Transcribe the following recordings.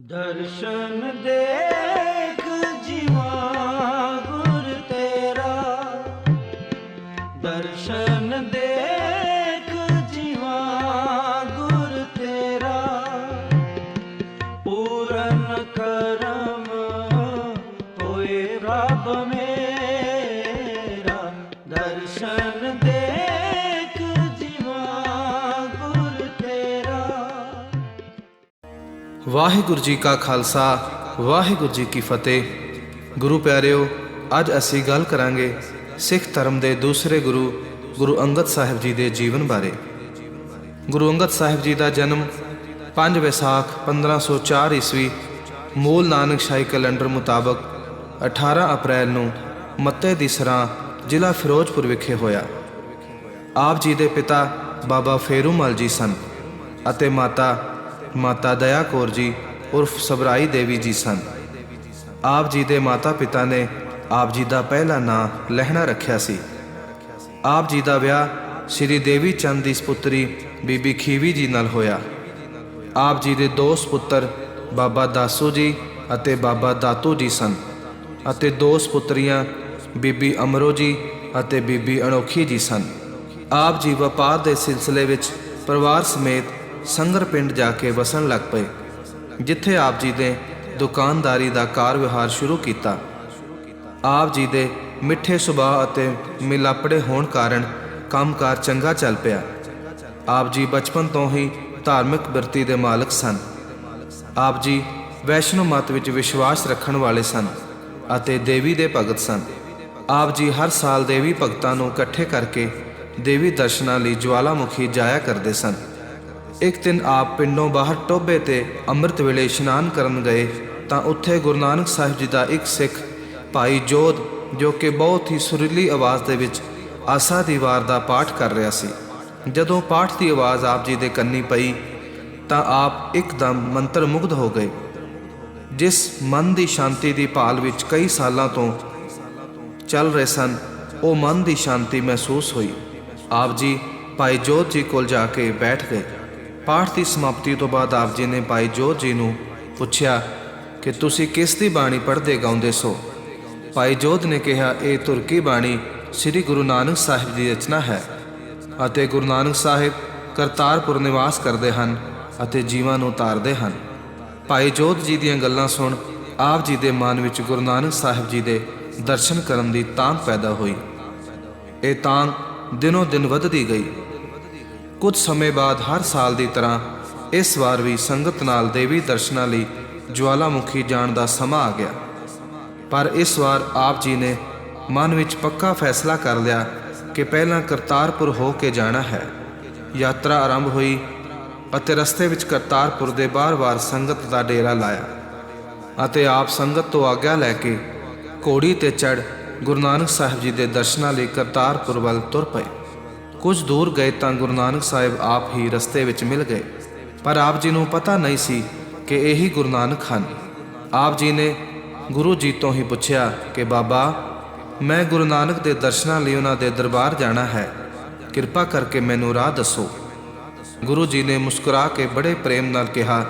ਦਰਸ਼ਨ ਦੇਖ ਜੀਵਾ ਗੁਰ ਤੇਰਾ। ਦਰਸ਼ਨ ਦੇਖ ਜੀਵਾ ਗੁਰ ਤੇਰਾ। ਪੂਰਨ ਕਰ ਵਾਹਿਗੁਰੂ ਜੀ ਕਾ ਖਾਲਸਾ, ਵਾਹਿਗੁਰੂ ਜੀ ਕੀ ਫਤਿਹ। ਗੁਰੂ ਪਿਆਰਿਓ, ਅੱਜ ਅਸੀਂ ਗੱਲ ਕਰਾਂਗੇ ਸਿੱਖ ਧਰਮ ਦੇ ਦੂਸਰੇ ਗੁਰੂ ਗੁਰੂ ਅੰਗਦ ਸਾਹਿਬ ਜੀ ਦੇ ਜੀਵਨ ਬਾਰੇ। ਗੁਰੂ ਅੰਗਦ ਸਾਹਿਬ ਜੀ ਦਾ ਜਨਮ 5 ਵਿਸਾਖ 1504 ਈਸਵੀ ਮੂਲ ਨਾਨਕ ਸ਼ਾਹੀ ਕੈਲੰਡਰ ਮੁਤਾਬਕ 18 ਅਪ੍ਰੈਲ ਨੂੰ ਮੱਤੇ ਦੀ ਸਰਾਂ ਜ਼ਿਲ੍ਹਾ ਫਿਰੋਜ਼ਪੁਰ ਵਿਖੇ ਹੋਇਆ। ਆਪ ਜੀ ਦੇ ਪਿਤਾ ਬਾਬਾ ਫੇਰੂਮਲ ਜੀ ਸਨ ਅਤੇ ਮਾਤਾ ਮਾਤਾ ਦਇਆ ਕੌਰ ਜੀ, ਉਰਫ ਸਬਰਾਈ ਦੇਵੀ ਜੀ ਸਨ। ਆਪ ਜੀ ਦੇ ਮਾਤਾ ਪਿਤਾ ਨੇ ਆਪ ਜੀ ਦਾ ਪਹਿਲਾ ਨਾਂ ਲਹਿਣਾ ਰੱਖਿਆ ਸੀ। ਆਪ ਜੀ ਦਾ ਵਿਆਹ ਸ੍ਰੀ ਦੇਵੀ ਚੰਦ ਦੀ ਸੁਪੁੱਤਰੀ ਬੀਬੀ ਖੀਵੀ ਜੀ ਨਾਲ ਹੋਇਆ। ਆਪ ਜੀ ਦੇ ਦੋ ਸੁਪੁੱਤਰ ਬਾਬਾ ਦਾਸੂ ਜੀ ਅਤੇ ਬਾਬਾ ਦਾਤੂ ਜੀ ਸਨ ਅਤੇ ਦੋ ਸੁਪੁੱਤਰੀਆਂ ਬੀਬੀ ਅਮਰੋ ਜੀ ਅਤੇ ਬੀਬੀ ਅਨੋਖੀ ਜੀ ਸਨ। ਆਪ ਜੀ ਵਪਾਰ ਦੇ ਸਿਲਸਿਲੇ ਵਿੱਚ ਪਰਿਵਾਰ ਸਮੇਤ ਸੰਗਰ ਪਿੰਡ ਜਾ ਕੇ ਵਸਣ ਲੱਗ ਪਏ, ਜਿੱਥੇ ਆਪ ਜੀ ਨੇ ਦੁਕਾਨਦਾਰੀ ਦਾ ਕਾਰ ਵਿਹਾਰ ਸ਼ੁਰੂ ਕੀਤਾ। ਆਪ ਜੀ ਦੇ ਮਿੱਠੇ ਸੁਭਾਅ ਅਤੇ ਮਿਲਾਪੜੇ ਹੋਣ ਕਾਰਨ ਕੰਮਕਾਰ ਚੰਗਾ ਚੱਲ ਪਿਆ। ਆਪ ਜੀ ਬਚਪਨ ਤੋਂ ਹੀ ਧਾਰਮਿਕ ਬਿਰਤੀ ਦੇ ਮਾਲਕ ਸਨ। ਆਪ ਜੀ ਵੈਸ਼ਨੋ ਮਤ ਵਿੱਚ ਵਿਸ਼ਵਾਸ ਰੱਖਣ ਵਾਲੇ ਸਨ ਅਤੇ ਦੇਵੀ ਦੇ ਭਗਤ ਸਨ। ਆਪ ਜੀ ਹਰ ਸਾਲ ਦੇਵੀ ਭਗਤਾਂ ਨੂੰ ਇਕੱਠੇ ਕਰਕੇ ਦੇਵੀ ਦਰਸ਼ਨਾਂ ਲਈ ਜਵਾਲਾਮੁਖੀ ਜਾਇਆ ਕਰਦੇ ਸਨ। ਇੱਕ ਦਿਨ ਆਪ ਪਿੰਡੋਂ ਬਾਹਰ ਟੋਬੇ ਤੇ ਅੰਮ੍ਰਿਤ ਵੇਲੇ ਇਸ਼ਨਾਨ ਕਰਨ ਗਏ, ਤਾਂ ਉੱਥੇ ਗੁਰੂ ਨਾਨਕ ਸਾਹਿਬ ਜੀ ਦਾ ਇੱਕ ਸਿੱਖ ਭਾਈ ਜੋਧ, ਜੋ ਕਿ ਬਹੁਤ ਹੀ ਸੁਰੀਲੀ ਆਵਾਜ਼ ਦੇ ਵਿੱਚ ਆਸਾ ਦੀ ਵਾਰ ਦਾ ਪਾਠ ਕਰ ਰਿਹਾ ਸੀ। ਜਦੋਂ ਪਾਠ ਦੀ ਆਵਾਜ਼ ਆਪ ਜੀ ਦੇ ਕੰਨੀ ਪਈ, ਤਾਂ ਆਪ ਇੱਕਦਮ ਮੰਤਰ ਮੁਗਧ ਹੋ ਗਏ। ਜਿਸ ਮਨ ਦੀ ਸ਼ਾਂਤੀ ਦੀ ਭਾਲ ਵਿੱਚ ਕਈ ਸਾਲਾਂ ਤੋਂ ਚੱਲ ਰਹੇ ਸਨ, ਉਹ ਮਨ ਦੀ ਸ਼ਾਂਤੀ ਮਹਿਸੂਸ ਹੋਈ। ਆਪ ਜੀ ਭਾਈ ਜੋਤ ਜੀ ਕੋਲ ਜਾ ਕੇ ਬੈਠ ਗਏ। ਪਾਠ ਦੀ ਸਮਾਪਤੀ ਤੋਂ ਬਾਅਦ ਆਪ ਜੀ ਨੇ ਭਾਈ ਜੋਤ ਜੀ ਨੂੰ ਪੁੱਛਿਆ ਕਿ ਤੁਸੀਂ ਕਿਸ ਦੀ ਬਾਣੀ ਪੜ੍ਹਦੇ ਗਾਉਂਦੇ ਸੋ? ਭਾਈ ਜੋਤ ਨੇ ਕਿਹਾ, ਇਹ ਤੁਰਕੀ ਬਾਣੀ ਸ੍ਰੀ ਗੁਰੂ ਨਾਨਕ ਸਾਹਿਬ ਦੀ ਰਚਨਾ ਹੈ ਅਤੇ ਗੁਰੂ ਨਾਨਕ ਸਾਹਿਬ ਕਰਤਾਰਪੁਰ ਨਿਵਾਸ ਕਰਦੇ ਹਨ ਅਤੇ ਜੀਵਾਂ ਨੂੰ ਤਾਰਦੇ ਹਨ। ਭਾਈ ਜੋਤ ਜੀ ਦੀਆਂ ਗੱਲਾਂ ਸੁਣ ਆਪ ਜੀ ਦੇ ਮਨ ਵਿੱਚ ਗੁਰੂ ਨਾਨਕ ਸਾਹਿਬ ਜੀ ਦੇ ਦਰਸ਼ਨ ਕਰਨ ਦੀ ਤਾਂਘ ਪੈਦਾ ਹੋਈ। ਇਹ ਤਾਂਘ ਦਿਨੋ ਦਿਨ ਵੱਧਦੀ ਗਈ। ਕੁਝ ਸਮੇਂ ਬਾਅਦ ਹਰ ਸਾਲ ਦੀ ਤਰ੍ਹਾਂ ਇਸ ਵਾਰ ਵੀ ਸੰਗਤ ਨਾਲ ਦੇਵੀ ਦਰਸ਼ਨਾਂ ਲਈ ਜਵਾਲਾਮੁਖੀ ਜਾਣ ਦਾ ਸਮਾਂ ਆ ਗਿਆ। ਪਰ ਇਸ ਵਾਰ ਆਪ ਜੀ ਨੇ ਮਨ ਵਿੱਚ ਪੱਕਾ ਫੈਸਲਾ ਕਰ ਲਿਆ ਕਿ ਪਹਿਲਾਂ ਕਰਤਾਰਪੁਰ ਹੋ ਕੇ ਜਾਣਾ ਹੈ। ਯਾਤਰਾ ਆਰੰਭ ਹੋਈ ਅਤੇ ਰਸਤੇ ਵਿੱਚ ਕਰਤਾਰਪੁਰ ਦੇ ਬਾਰ-ਬਾਰ ਸੰਗਤ ਦਾ ਡੇਰਾ ਲਾਇਆ ਅਤੇ ਆਪ ਸੰਗਤ ਤੋਂ ਆਗਿਆ ਲੈ ਕੇ ਘੋੜੀ ਤੇ ਚੜ ਗੁਰੂ ਨਾਨਕ ਸਾਹਿਬ ਜੀ ਦੇ ਦਰਸ਼ਨਾਂ ਲਈ ਕਰਤਾਰਪੁਰ ਵੱਲ ਤੁਰ ਪਏ। ਕੁਝ ਦੂਰ ਗਏ ਤਾਂ ਗੁਰੂ ਨਾਨਕ ਸਾਹਿਬ ਆਪ ਹੀ ਰਸਤੇ ਵਿੱਚ ਮਿਲ ਗਏ। ਪਰ ਆਪ ਜੀ ਨੂੰ ਪਤਾ ਨਹੀਂ ਸੀ ਕਿ ਇਹੀ ਗੁਰੂ ਨਾਨਕ ਹਨ। ਆਪ ਜੀ ਨੇ ਗੁਰੂ ਜੀ ਤੋਂ ਹੀ ਪੁੱਛਿਆ ਕਿ ਬਾਬਾ, ਮੈਂ ਗੁਰੂ ਨਾਨਕ ਦੇ ਦਰਸ਼ਨਾਂ ਲਈ ਉਹਨਾਂ ਦੇ ਦਰਬਾਰ ਜਾਣਾ ਹੈ। ਕਿਰਪਾ ਕਰਕੇ ਮੈਨੂੰ ਰਾਹ ਦੱਸੋ। ਗੁਰੂ ਜੀ ਨੇ ਮੁਸਕਰਾ ਕੇ ਬੜੇ ਪ੍ਰੇਮ ਨਾਲ ਕਿਹਾ,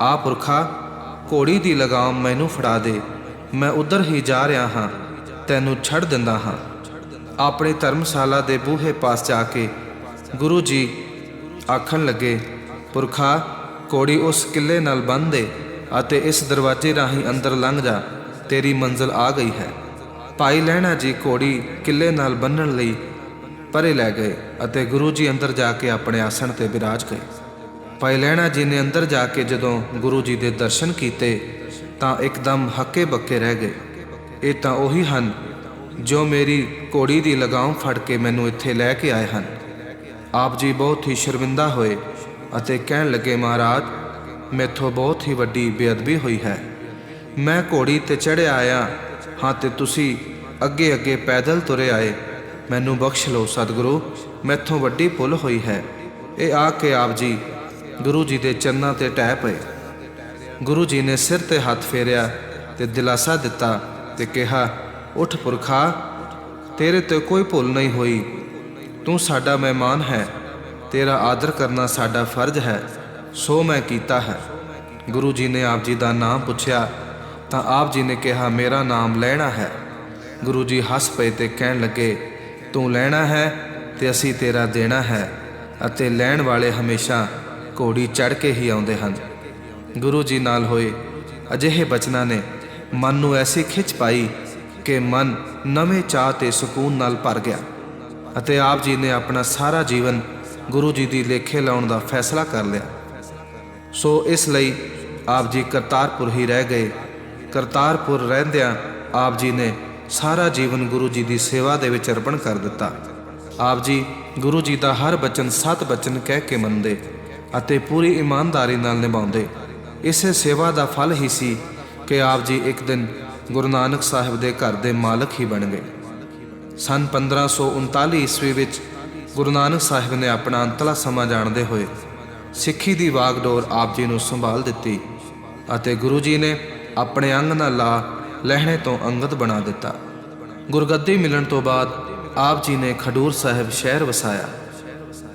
ਆ ਪੁਰਖਾ, ਘੋੜੀ ਦੀ ਲਗਾਮ ਮੈਨੂੰ ਫੜਾ ਦੇ। ਮੈਂ ਉਧਰ ਹੀ ਜਾ ਰਿਹਾ ਹਾਂ। ਤੈਨੂੰ ਛੱਡ ਦਿੰਦਾ ਹਾਂ। ਆਪਣੇ ਧਰਮਸ਼ਾਲਾ ਦੇ ਬੂਹੇ ਪਾਸ ਜਾ ਕੇ ਗੁਰੂ ਜੀ ਆਖਣ ਲੱਗੇ, ਪੁਰਖਾ, ਘੋੜੀ ਉਸ ਕਿਲੇ ਨਾਲ ਬੰਨ੍ਹ ਦੇ ਅਤੇ ਇਸ ਦਰਵਾਜ਼ੇ ਰਾਹੀਂ ਅੰਦਰ ਲੰਘ ਜਾ, ਤੇਰੀ ਮੰਜ਼ਲ ਆ ਗਈ ਹੈ। ਭਾਈ ਲਹਿਣਾ ਜੀ ਘੋੜੀ ਕਿਲੇ ਨਾਲ ਬੰਨਣ ਲਈ ਪਰੇ ਲੈ ਗਏ ਅਤੇ ਗੁਰੂ ਜੀ ਅੰਦਰ ਜਾ ਕੇ ਆਪਣੇ ਆਸਣ ਤੇ ਬਿਰਾਜ ਗਏ। ਭਾਈ ਲਹਿਣਾ ਜੀ ਨੇ ਅੰਦਰ ਜਾ ਕੇ ਜਦੋਂ ਗੁਰੂ ਜੀ ਦੇ ਦਰਸ਼ਨ ਕੀਤੇ ਤਾਂ ਇੱਕਦਮ ਹੱਕੇ ਬੱਕੇ ਰਹਿ ਗਏ। ਇਹ ਤਾਂ ਉਹੀ ਹਨ ਜੋ ਮੇਰੀ ਘੋੜੀ ਦੀ ਲਗਾਮ ਫੜ ਕੇ ਮੈਨੂੰ ਇੱਥੇ ਲੈ ਕੇ ਆਏ ਹਨ। ਆਪ ਜੀ ਬਹੁਤ ਹੀ ਸ਼ਰਮਿੰਦਾ ਹੋਏ ਅਤੇ ਕਹਿਣ ਲੱਗੇ, ਮਹਾਰਾਜ, ਮੈਥੋਂ ਬਹੁਤ ਹੀ ਵੱਡੀ ਬੇਅਦਬੀ ਹੋਈ ਹੈ। ਮੈਂ ਘੋੜੀ ਤੇ ਚੜ੍ਹਿਆ ਆਇਆ। ਹਾਂ ਤੇ ਤੁਸੀਂ ਅੱਗੇ ਅੱਗੇ ਪੈਦਲ ਤੁਰੇ ਆਏ। ਮੈਨੂੰ ਬਖਸ਼ ਲਓ ਸਤਿਗੁਰੂ, ਮੈਥੋਂ ਵੱਡੀ ਭੁੱਲ ਹੋਈ ਹੈ ਇਹ ਆ ਕੇ ਆਪ ਜੀ ਗੁਰੂ ਜੀ ਦੇ ਚਰਨਾਂ ਤੇ ਟਹਿ ਪਏ। ਗੁਰੂ ਜੀ ਨੇ ਸਿਰ ਤੇ ਹੱਥ ਫੇਰਿਆ ਤੇ ਦਿਲਾਸਾ ਦਿੱਤਾ ਤੇ ਕਿਹਾ ਉਠ ਪੁਰਖਾ, ਤੇਰੇ ਤੇ ਕੋਈ ਭੁੱਲ ਨਹੀਂ ਹੋਈ। ਤੂੰ ਸਾਡਾ ਮਹਿਮਾਨ ਹੈ, ਤੇਰਾ ਆਦਰ ਕਰਨਾ ਸਾਡਾ ਫਰਜ਼ ਹੈ, ਸੋ ਮੈਂ ਕੀਤਾ ਹੈ। ਗੁਰੂ ਜੀ ਨੇ ਆਪ ਜੀ ਦਾ ਨਾਮ ਪੁੱਛਿਆ, ਤਾਂ ਆਪ ਜੀ ਨੇ ਕਿਹਾ, ਮੇਰਾ ਨਾਮ ਲੈਣਾ ਹੈ। ਗੁਰੂ ਜੀ ਹੱਸ ਪਏ ਤੇ ਕਹਿਣ ਲੱਗੇ, ਤੂੰ ਲੈਣਾ ਹੈ ਤੇ ਅਸੀਂ ਤੇਰਾ ਦੇਣਾ ਹੈ ਅਤੇ ਲੈਣ ਵਾਲੇ ਹਮੇਸ਼ਾ ਘੋੜੀ ਚੜ ਕੇ ਹੀ ਆਉਂਦੇ ਹਨ। ਗੁਰੂ ਜੀ ਨਾਲ ਹੋਏ। ਅਜਿਹੇ ਬਚਨਾਂ ਨੇ ਮਨ ਨੂੰ ਐਸੀ ਖਿੱਚ ਪਾਈ ਕਿ ਮਨ ਨਵੇਂ ਚਾਹ ਤੇ ਸਕੂਨ ਨਾਲ ਭਰ ਗਿਆ ਅਤੇ ਆਪ ਜੀ ਨੇ ਆਪਣਾ ਸਾਰਾ ਜੀਵਨ ਗੁਰੂ ਜੀ ਦੀ ਲੇਖੇ ਲਾਉਣ ਦਾ ਫੈਸਲਾ ਕਰ ਲਿਆ। ਸੋ ਇਸ ਲਈ ਆਪ ਜੀ ਕਰਤਾਰਪੁਰ ਹੀ ਰਹਿ ਗਏ। ਕਰਤਾਰਪੁਰ ਰਹਿੰਦਿਆਂ ਆਪ ਜੀ ਨੇ ਸਾਰਾ ਜੀਵਨ ਗੁਰੂ ਜੀ ਦੀ ਸੇਵਾ ਦੇ ਵਿੱਚ ਅਰਪਣ ਕਰ ਦਿੱਤਾ। ਆਪ ਜੀ ਗੁਰੂ ਜੀ ਦਾ ਹਰ ਬਚਨ ਸਤ ਬਚਨ ਕਹਿ ਕੇ ਮੰਨਦੇ ਅਤੇ ਪੂਰੀ ਇਮਾਨਦਾਰੀ ਨਾਲ ਨਿਭਾਉਂਦੇ। ਇਸੇ ਸੇਵਾ ਦਾ ਫਲ ਹੀ ਸੀ ਕਿ ਆਪ ਜੀ ਇੱਕ ਦਿਨ ਗੁਰੂ ਨਾਨਕ ਸਾਹਿਬ ਦੇ ਘਰ ਦੇ ਮਾਲਕ ਹੀ ਬਣ ਗਏ। ਸਨ 1539 ਈਸਵੀ ਵਿੱਚ ਗੁਰੂ ਨਾਨਕ ਸਾਹਿਬ ਨੇ ਆਪਣਾ ਅੰਤਲਾ ਸਮਾਂ ਜਾਣਦੇ ਹੋਏ ਸਿੱਖੀ ਦੀ ਵਾਗਡੋਰ ਆਪ ਜੀ ਨੂੰ ਸੰਭਾਲ ਦਿੱਤੀ ਅਤੇ ਗੁਰੂ ਜੀ ਨੇ ਆਪਣੇ ਅੰਗ ਨਾਲ ਲਾ ਲਹਿਣੇ ਤੋਂ ਅੰਗਦ ਬਣਾ ਦਿੱਤਾ। ਗੁਰਗੱਦੀ ਮਿਲਣ ਤੋਂ ਬਾਅਦ ਆਪ ਜੀ ਨੇ ਖਡੂਰ ਸਾਹਿਬ ਸ਼ਹਿਰ ਵਸਾਇਆ।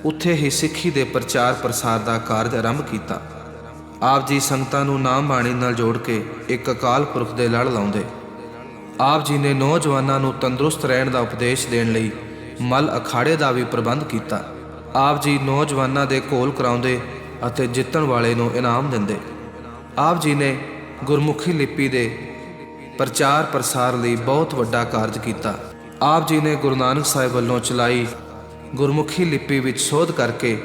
ਉੱਥੇ ਹੀ ਸਿੱਖੀ ਦੇ ਪ੍ਰਚਾਰ ਪ੍ਰਸਾਰ ਦਾ ਕਾਰਜ ਆਰੰਭ ਕੀਤਾ। ਆਪ ਜੀ ਸੰਗਤਾਂ ਨੂੰ ਨਾਮ ਬਾਣੀ ਨਾਲ ਜੋੜ ਕੇ ਇੱਕ ਅਕਾਲ ਪੁਰਖ ਦੇ ਲੜ ਲਾਉਂਦੇ। ਆਪ ਜੀ ਨੇ ਨੌਜਵਾਨਾਂ ਨੂੰ ਤੰਦਰੁਸਤ ਰਹਿਣ ਦਾ ਉਪਦੇਸ਼ ਦੇਣ ਲਈ ਮਲ ਅਖਾੜੇ ਦਾ ਵੀ ਪ੍ਰਬੰਧ ਕੀਤਾ। ਆਪ ਜੀ ਨੌਜਵਾਨਾਂ ਦੇ ਘੋਲ ਕਰਾਉਂਦੇ ਅਤੇ ਜਿੱਤਣ ਵਾਲੇ ਨੂੰ ਇਨਾਮ ਦਿੰਦੇ। ਆਪ ਜੀ ਨੇ ਗੁਰਮੁਖੀ ਲਿਪੀ ਦੇ ਪ੍ਰਚਾਰ ਪ੍ਰਸਾਰ ਲਈ ਬਹੁਤ ਵੱਡਾ ਕਾਰਜ ਕੀਤਾ। ਆਪ ਜੀ ਨੇ ਗੁਰੂ ਨਾਨਕ ਸਾਹਿਬ ਵੱਲੋਂ ਚਲਾਈ ਗੁਰਮੁਖੀ ਲਿਪੀ ਵਿੱਚ ਸੋਧ ਕਰਕੇ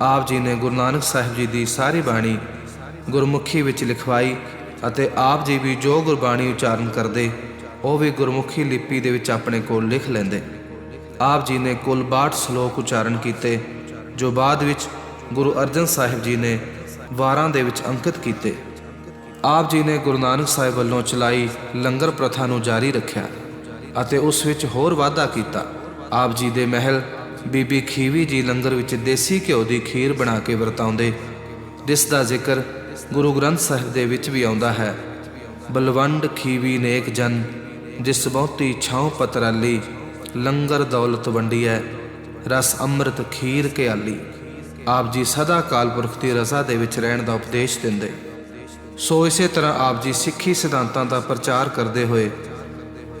ਆਪ ਜੀ ਨੇ ਗੁਰੂ ਨਾਨਕ ਸਾਹਿਬ ਜੀ ਦੀ ਸਾਰੀ ਬਾਣੀ ਗੁਰਮੁਖੀ ਵਿੱਚ ਲਿਖਵਾਈ ਅਤੇ ਆਪ ਜੀ ਵੀ ਜੋ ਗੁਰਬਾਣੀ ਉਚਾਰਨ ਕਰਦੇ, ਉਹ ਵੀ ਗੁਰਮੁਖੀ ਲਿਪੀ ਦੇ ਵਿੱਚ ਆਪਣੇ ਕੋਲ ਲਿਖ ਲੈਂਦੇ। ਆਪ ਜੀ ਨੇ ਕੁੱਲ 62 ਸ਼ਲੋਕ ਉਚਾਰਨ ਕੀਤੇ, ਜੋ ਬਾਅਦ ਵਿੱਚ ਗੁਰੂ ਅਰਜਨ ਸਾਹਿਬ ਜੀ ਨੇ ਵਾਰਾਂ ਦੇ ਵਿੱਚ ਅੰਕਿਤ ਕੀਤੇ। ਆਪ ਜੀ ਨੇ ਗੁਰੂ ਨਾਨਕ ਸਾਹਿਬ ਵੱਲੋਂ ਚਲਾਈ ਲੰਗਰ ਪ੍ਰਥਾ ਨੂੰ ਜਾਰੀ ਰੱਖਿਆ ਅਤੇ ਉਸ ਵਿੱਚ ਹੋਰ ਵਾਧਾ ਕੀਤਾ। ਆਪ ਜੀ ਦੇ ਮਹਿਲ ਬੀਬੀ ਖੀਵੀ ਜੀ ਲੰਗਰ ਵਿੱਚ ਦੇਸੀ ਘਿਓ ਦੀ ਖੀਰ ਬਣਾ ਕੇ ਵਰਤਾਉਂਦੇ, ਜਿਸ ਦਾ ਜ਼ਿਕਰ ਗੁਰੂ ਗ੍ਰੰਥ ਸਾਹਿਬ ਦੇ ਵਿੱਚ ਵੀ ਆਉਂਦਾ ਹੈ। ਬਲਵੰਡ ਖੀਵੀ ਨੇਕ ਜਨ, ਜਿਸ ਬਹੁਤੀ ਛਾਉ ਪਤਰਾਲੀ, ਲੰਗਰ ਦੌਲਤ ਵੰਡੀਐ, ਰਸ ਅੰਮ੍ਰਿਤ ਖੀਰ ਕੇ ਆਲੀ ਆਪ ਜੀ ਸਦਾ ਕਾਲ ਪੁਰਖ ਦੀ ਰਜ਼ਾ ਦੇ ਵਿੱਚ ਰਹਿਣ ਦਾ ਉਪਦੇਸ਼ ਦਿੰਦੇ। ਸੋ ਇਸੇ ਤਰ੍ਹਾਂ ਆਪ ਜੀ ਸਿੱਖੀ ਸਿਧਾਂਤਾਂ ਦਾ ਪ੍ਰਚਾਰ ਕਰਦੇ ਹੋਏ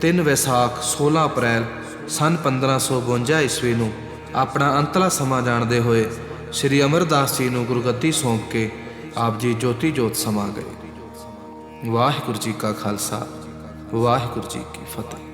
3 ਵੈਸਾਖ 16 ਅਪ੍ਰੈਲ, ਸਨ 1552 ਈਸਵੀ ਨੂੰ ਆਪਣਾ ਅੰਤਲਾ ਸਮਾਂ ਜਾਣਦੇ ਹੋਏ, ਸ੍ਰੀ ਅਮਰਦਾਸ ਜੀ ਨੂੰ ਗੁਰਗੱਦੀ ਸੌਂਪ ਕੇ ਆਪ ਜੀ ਜੋਤੀ ਜੋਤ ਸਮਾ ਗਏ। ਵਾਹਿਗੁਰੂ ਜੀ ਕਾ ਖਾਲਸਾ ਵਾਹਿਗੁਰੂ ਜੀ ਕੀ ਫਤਿਹ।